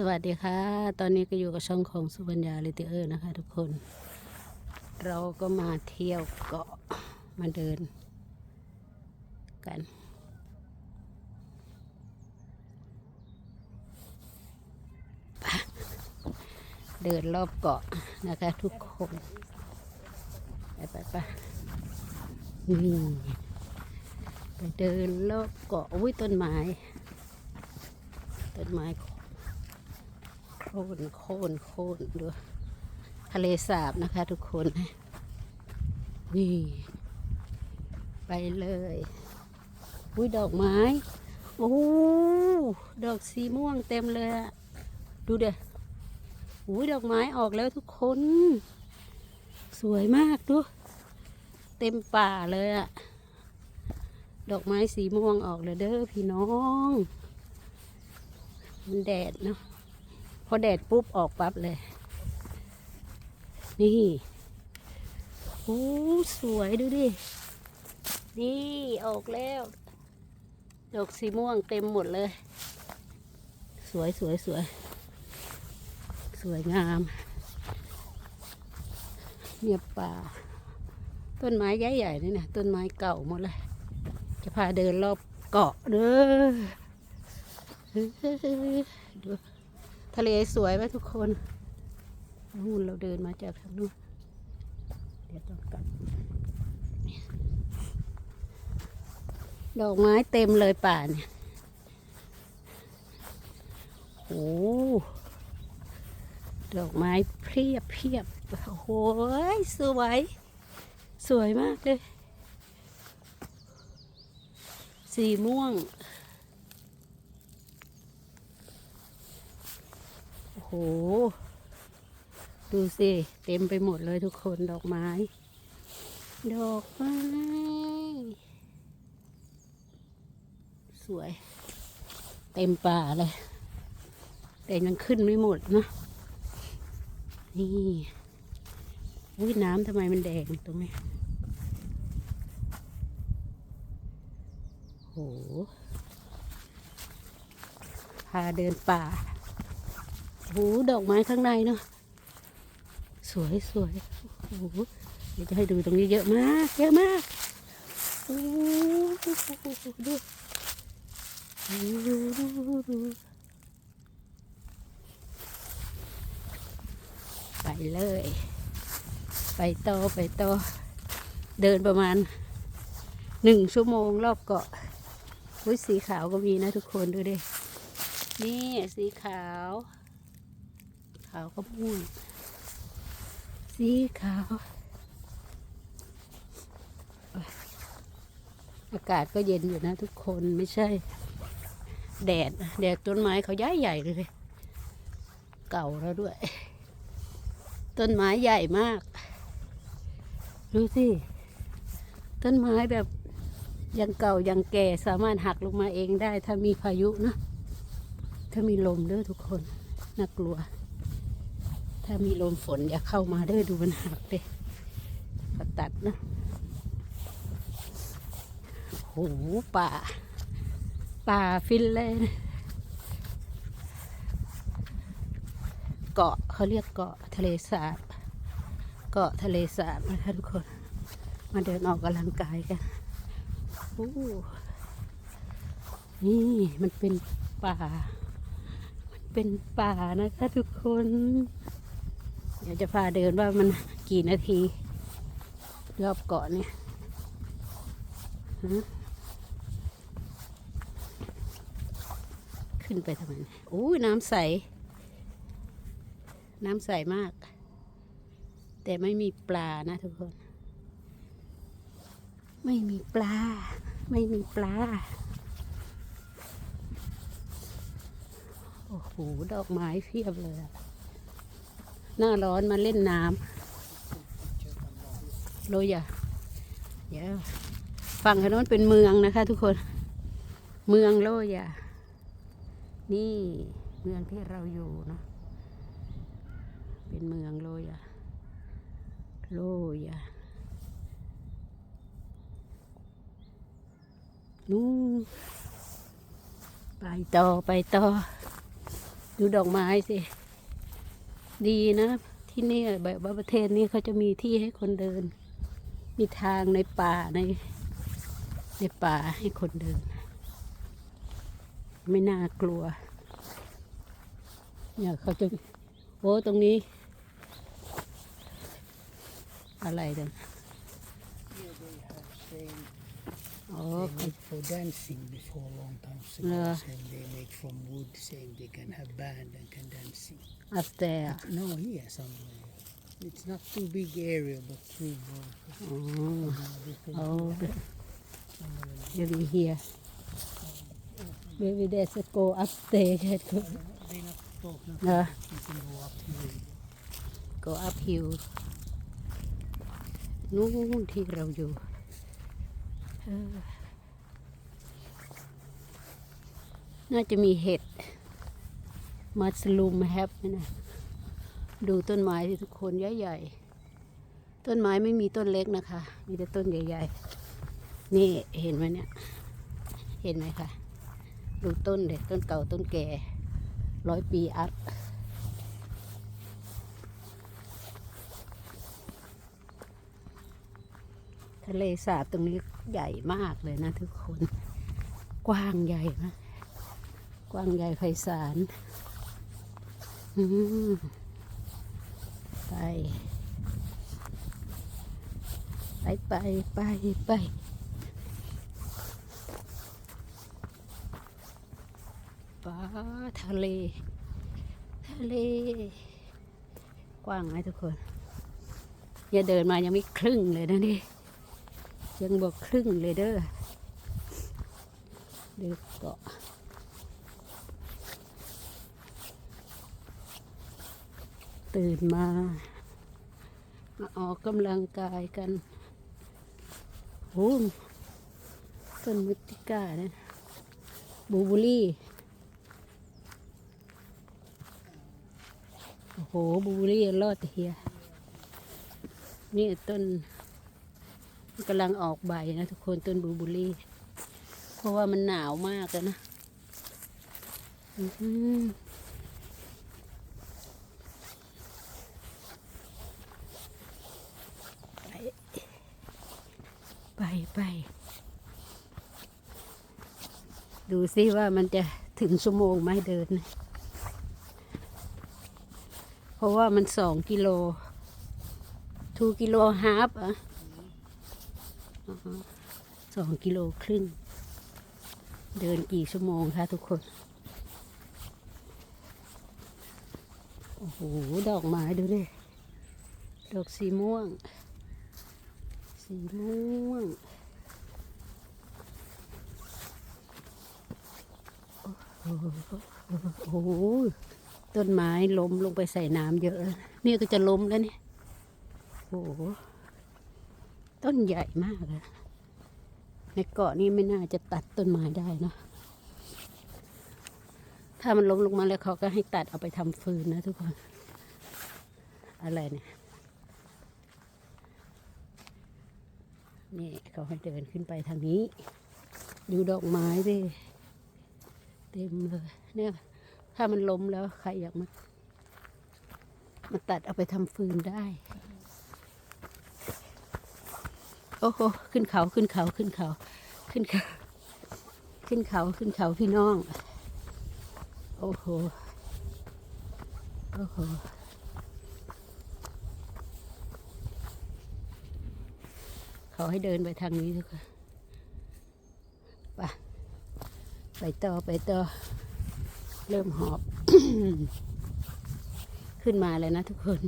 สวัสดีค่ะ ตอนนี้ก็อยู่กับช่องของสุบัญญาลิเตเออร์นะคะทุกคน เราก็มาเที่ยวเกาะมาเดิน กัน เดินรอบเกาะนะคะทุกคนไปไปไปนี่ไปเดินรอบเกาะอุ้ยต้นไม้ ต้นไม้โค คนโคนโคนดูทะเลสาบนะคะทุกคน นี่ ไปเลยอุ้ยดอกไม้ โอ้ดอกสีม่วงเต็มเลยอะดูเด้ออุ้ยดอกไม้ออกแล้วทุกคน สวยมากดู เต็มป่าเลยอะดอกไม้สีม่วงออกเลยเด้อพี่น้อง มันแดดเนาะ พอแดดปุ๊บออกปั๊บเลย นี่โอ้สวยดูดิ นี่ออกแล้ว ดอกสีม่วงเต็มหมดเลย สวยสวยสวย สวยงามเนี่ยป่า ต้นไม้ใหญ่ๆนี่นะต้นไม้เก่าหมดเลย จะพาเดินรอบเกาะเด้อดู ทะเลสวยไหมทุกคนนู่นเราเดินมาจากทางนู้นเดี๋ยวต้องกลับ ดอกไม้เต็มเลยป่าเนี่ยโอ้ดอกไม้เพียบเพียบโอ้โหสวย สวยมากเลย สีม่วง โอ้โห ดูสิ เต็มไปหมดเลยทุกคนดอกไม้ ดอกไม้ สวย เต็มป่าเลย แต่ยังขึ้นไม่หมดเนะนี่อุ้ยน้ำทำไมมันแดงตรงนี้โหพาเดินป่า โอ้โหดอกไม้ข้างในเนาะสวยสวยโอ้โหเดี๋ยวจะให้ดูตรงนี้เยอะมากเยอะมากโอ้ดูดูดูดูไปเลย ไปต่อไปต่อเดินประมาณหนึ่งชั่วโมงรอบเกาะอุ้ยสีขาวก็มีนะทุกคนดูดินี่สีขาวาวก็ม่วงสีขาว อากาศก็เย็นอยู่นะทุกคนไม่ใช่ แดดแดดต้นไม้เขาใหญ่ใหญ่เลย เก่าแล้วด้วย ต้นไม้ใหญ่มาก ดูสิ ต้นไม้แบบยังเก่ายังแก่สามารถหักลงมาเองได้ ถ้ามีพายุนะ ถ้ามีลมเด้อทุกคน น่ากลัว ถ้ามีลมฝนอย่าเข้ามาเด้อดูมันหักเลยก็ตัดนะโอ้โหป่า ป่าฟินแลนด์เกาะเขาเรียกเกาะทะเลสาบ เกาะทะเลสาบนะคะทุกคน มาเดินออกกำลังกายกันโอ้นี่มันเป็นป่า มันเป็นป่านะคะทุกคน ดี๋ยวจะพาเดินว่ามันกี่นาที รอบเกาะเนี่ยขึ้นไปทำไมโอ้ยน้ำใส น้ำใสมาก แต่ไม่มีปลานะทุกคน ไม่มีปลา ไม่มีปลา โอ้โห ดอกไม้เพียบเลยอะ หน้าร้อนมาเล่นน้ำโรยอะเดี๋ยวฝั่งถนนเป็นเมืองนะคะทุกคน เมืองโลยอะนี่เมืองที่เราอยู่เนอะเป็นเมืองโลยอะโลยอะนู่ไปต่อไปต่อ ดูดอกไม้สิ ดีนะ ที่นี่แบบว่าประเทศนี้เขาจะมีที่ให้คนเดิน มีทางในป่าในในป่าให้คนเดิน ไม่น่ากลัวเนี่ยเขาจะโอ้ตรงนี้ อะไรเด้อ อ๋อ they make for dancing before a long time ago. Yeah. Same they make from wood, saying they can have band and can dancing. อัพแต่ No, here somewhere. It's not too big area, but three more. อ๋อ Different- อ๋อ maybe here maybe there's a go upstairs They not talk nothing. Yeah. You can go up here. go uphill นู่นที่เราอยู่เออ น่าจะมีเห็ด มัสลูมแฮปนะดูต้นไม้ที่ทุกคนใหญ่ๆ ต้นไม้ไม่มีต้นเล็กนะคะ มีแต่ต้นใหญ่ๆ นี่เห็นไหมเนี่ย เห็นไหมคะ ดูต้นเลยต้นเก่าต้นแก่ร้อยปีอัพ ทะเลสาบตรงนี้ใหญ่มากเลยนะทุกคน กว้างใหญ่มากกว้างใหญ่ไพศาลไป ไปไปไปไปป้าทะเล ทะเล กว้างไหมทุกคน อย่าเดินมายังไม่ครึ่งเลยนะนี่ ยังบอกครึ่งเลยเด้อเดือเกาะตื่นมา มาออกกำลังกายกันโอ้ต้นมุติก้าเนี่ยบูบูรี่ โอ้โหบูบูรี่รอดเฮียนี่ต้น กำลังออกใบนะทุกคนต้นบลูบุรี่ เพราะว่ามันหนาวมากเลยนะไปไป ไป ดูซิว่ามันจะถึงชั่วโมงไหมเดิน เพราะว่ามันสองกิโลทูกิโลฮาฟอะ สองกิโลครึ่ง เดินกี่ชั่วโมงคะทุกคน โอ้โห ดอกไม้ดูดิดอกสีม่วง สีม่วง โอ้โห ต้นไม้ล้มลงไปใส่น้ำเยอะ นี่ก็จะล้มแล้วเนี่ยโอ้โห ต้นใหญ่มากเลยในเกาะนี้ไม่น่าจะตัดต้นไม้ได้นะ ถ้ามันล้มลงมาแล้วเขาก็ให้ตัดเอาไปทำฟืนนะทุกคน อะไรเนี่ย นี่เขาให้เดินขึ้นไปทางนี้ ดูดอกไม้ดิเต็มเลยเนี่ยถ้ามันล้มแล้วใครอยากมามาตัดเอาไปทำฟืนได้ โอ้โหขึ้นเขาขึ้นเขาขึ้นเขาขึ้นเขาขึ้นเขาขึ้นเขาพี่น้อง โอ้โหโอ้โหเขาให้เดินไปทางนี้ทุกคนไปไปต่อไปต่อเริ่มหอบ ขึ้นมาเลยนะทุกคน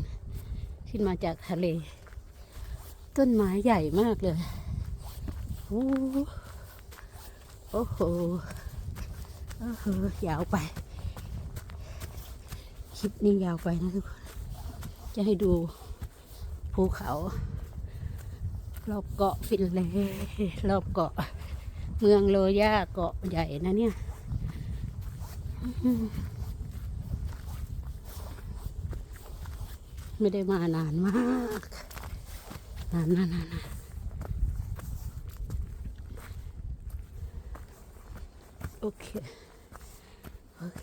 ขึ้นมาจากทะเล ต้นไม้ใหญ่มากเลยโอ้โอ้โหโอ้โหยาวไป คลิปนี้ยาวไปนะทุกคน จะให้ดูภูเขา รอบเกาะฟินแลนด์รอบเกาะ เมืองโลย่าเกาะใหญ่นะเนี่ยไม่ได้มานานมาก นานนานนานนานโอเค โอเค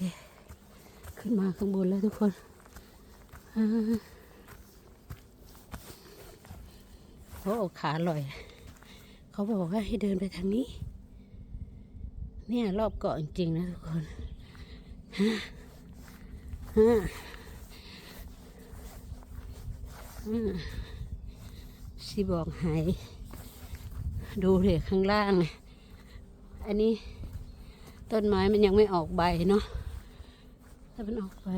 ขึ้นมาข้างบนแล้วทุกคนอ่าโอ้ขาลอย เขาบอกว่าให้เดินไปทางนี้ เนี่ยรอบเกาะจริงๆนะทุกคน ฮะ ฮะฮะ สิบอกหายดูเลยข้างล่างเนี่ยอันนี้ต้นไม้มันยังไม่ออกใบเนาะถ้ามันออกไป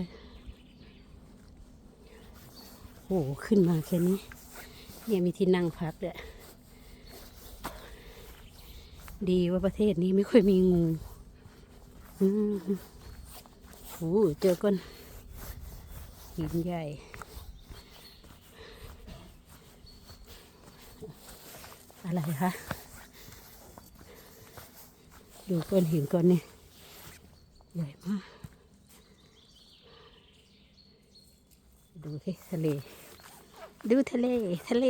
โอ้โหขึ้นมาแค่นี้เนี่ยมีที่นั่งพักด้วยดีว่าประเทศนี้ไม่ค่อยมีงูอืมโอ้โหเจอก้นหินใหญ่ อะไรคะดูก้อนหินก้อนนี้ใหญ่มาก ดูที่ทะเล ดูทะเล ทะเล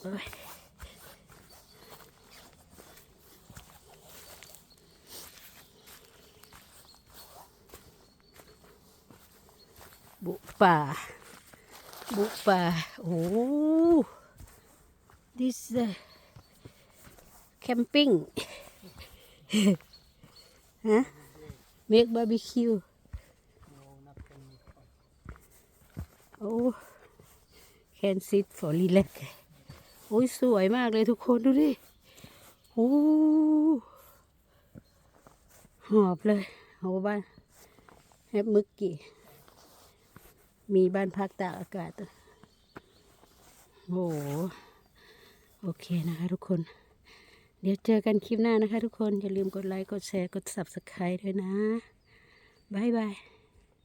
โอ้ยบุป่า บุป่า โอ้ this uh, camping ฮะ make barbecue No, not from me. โอ้ can sit for relax โอ้ยสวยมากเลยทุกคนดูดิโอ้หอบเลยโอ้บ้านแฮปมึกกี้ มีบ้านพักตากอากาศโอ้โห โอเคนะคะทุกคน เดี๋ยวเจอกันคลิปหน้านะคะทุกคน อย่าลืมกดไลค์ กดแชร์ กด subscribe ด้วยนะ บ๊ายบาย